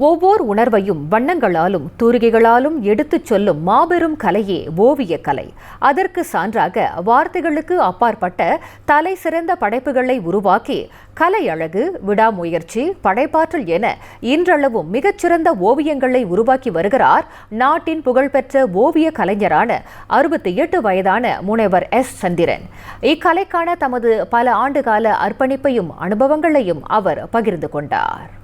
ஒவ்வொரு உணர்வையும் வண்ணங்களாலும் தூரிகைகளாலும் எடுத்துச் சொல்லும் மாபெரும் கலையே ஓவியக் கலை. அதற்கு சான்றாக வார்த்தைகளுக்கு அப்பாற்பட்ட தலை சிறந்த படைப்புகளை உருவாக்கி கலை அழகு விடாமுயற்சி படைப்பாற்றல் என இன்றளவும் மிகச்சிறந்த ஓவியங்களை உருவாக்கி வருகிறார் நாட்டின் புகழ்பெற்ற ஓவிய கலைஞரான அறுபத்தி எட்டு வயதான முனைவர் எஸ். சந்திரன். இக்கலைக்கான தமது பல ஆண்டுகால அர்ப்பணிப்பையும் அனுபவங்களையும் அவர் பகிர்ந்து கொண்டார்.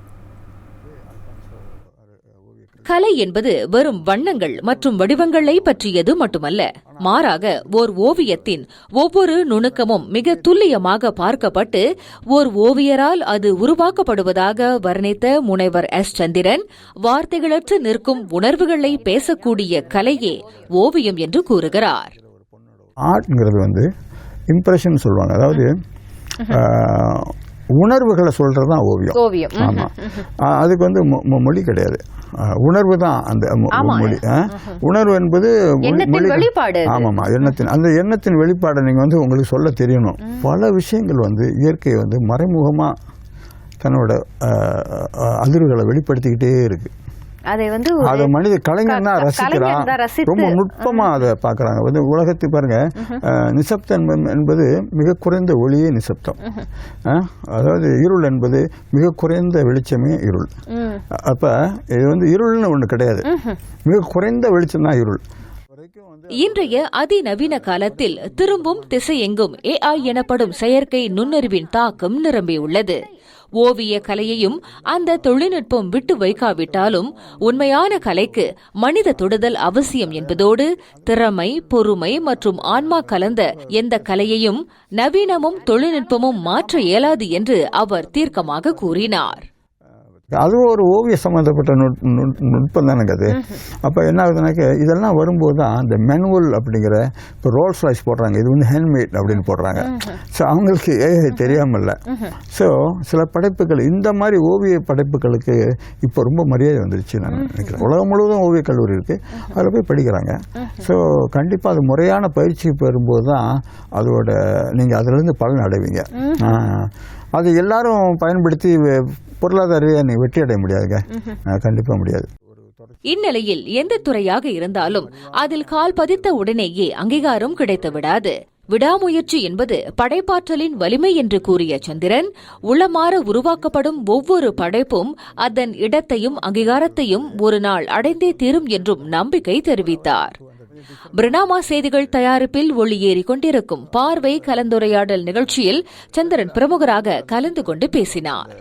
கலை என்பது வெறும் வண்ணங்கள் மற்றும் வடிவங்களை பற்றியது மட்டுமல்ல. மாறாக ஓர் ஓவியத்தின் ஒவ்வொரு நுணுக்கமும் மிக துல்லியமாக பார்க்கப்பட்டு ஓர் ஓவியரால் அது உருவாக்கப்படுவதாக வர்ணித்த முனைவர் எஸ். சந்திரன் வார்த்தைகளற்று நிற்கும் உணர்வுகளை பேசக்கூடிய கலையே ஓவியம் என்று கூறுகிறார். ஆர்ட்ங்கிறது வந்து இம்ப்ரெஷன் சொல்லுவாங்க. அதாவது உணர்வுகளை சொல்கிறது தான் ஓவியம். ஓவியம் ஆமாம் அதுக்கு வந்து மொழி கிடையாது. உணர்வு தான் அந்த. மொழி? உணர்வு என்பது வெளிப்பாடு. ஆமாம்மா எண்ணத்தின் அந்த எண்ணத்தின் வெளிப்பாடை நீங்கள் வந்து உங்களுக்கு சொல்ல தெரியணும். பல விஷயங்கள் வந்து இயற்கை வந்து மறைமுகமாக தன்னோட அதிர்வுகளை வெளிப்படுத்திக்கிட்டே இருக்கு. அதை வந்து அதை மனித கலைஞர் தான் ரசிக்கிறான். ரொம்ப நுட்பமா அதை பார்க்கறாங்க. வந்து உலகத்தை பாருங்க நிசப்தம் என்ப- என்பது மிக குறைந்த ஒளியே நிசப்தம். அதாவது இருள் என்பது மிக குறைந்த வெளிச்சமே இருள். அப்ப இது வந்து இருள்னு ஒண்ணு கிடையாது. மிக குறைந்த வெளிச்சம் தான் இருள். இன்றைய அதிநவீன காலத்தில் திரும்பும் திசையெங்கும் ஏஐ எனப்படும் செயற்கை நுண்ணறிவின் தாக்கம் நிரம்பியுள்ளது. ஓவிய கலையையும் அந்த தொழில்நுட்பம் விட்டு வைக்காவிட்டாலும் உண்மையான கலைக்கு மனித தொடுதல் அவசியம் என்பதோடு திறமை பொறுமை மற்றும் ஆன்மா கலந்த எந்த கலையையும் நவீனமும் தொழில்நுட்பமும் மாற்ற இயலாது என்று அவர் தீர்க்கமாக கூறினார். அதுவும் ஒரு ஓவிய சம்மந்தப்பட்ட நுட் நுட்- நுட்பம் தானேங்க அது அப்போ என்ன ஆகுதுனாக்க இதெல்லாம் வரும்போது தான் இந்த மெனுவல் அப்படிங்கிற இப்போ ரோல்ஸ் ராய்ஸ் போடுறாங்க. இது வந்து ஹேண்ட்மேட் அப்படின்னு போடுறாங்க. ஸோ அவங்களுக்கு ஏஐ தெரியாமல்ல. ஸோ சில படைப்புகள் இந்த மாதிரி ஓவிய படைப்புகளுக்கு இப்போ ரொம்ப மரியாதை வந்துருச்சு நான் நினைக்கிறேன். உலகம் முழுவதும் ஓவியக் கல்லூரி இருக்குது அதில் போய் படிக்கிறாங்க. ஸோ கண்டிப்பாக அது முறையான பயிற்சி பெறும்போது தான் அதோட நீங்கள் அதிலிருந்து பலன் அடைவீங்க. அது எல்லாரும் பயன்படுத்தி பொருளாதார ரீதியா நீ வெற்றி அடைய முடியாதுங்க. கண்டிப்பாக முடியாது. இந்நிலையில் எந்த துறையாக இருந்தாலும் அதில் கால் பதித்த உடனேயே அங்கீகாரம் கிடைத்து விடாது விடாமுயற்சி என்பது படைப்பாற்றலின் வலிமை என்று கூறிய சந்திரன் உளமாற உருவாக்கப்படும் ஒவ்வொரு படைப்பும் அதன் இடத்தையும் அங்கீகாரத்தையும் ஒரு நாள் அடைந்தே தீரும் என்றும் நம்பிக்கை தெரிவித்தார். பிரணாமா செய்திகள் தயாரிப்பில் ஒளியேறிக் கொண்டிருக்கும் பார்வை கலந்துரையாடல் நிகழ்ச்சியில் சந்திரன் பிரமுகராக கலந்து கொண்டு பேசினார்.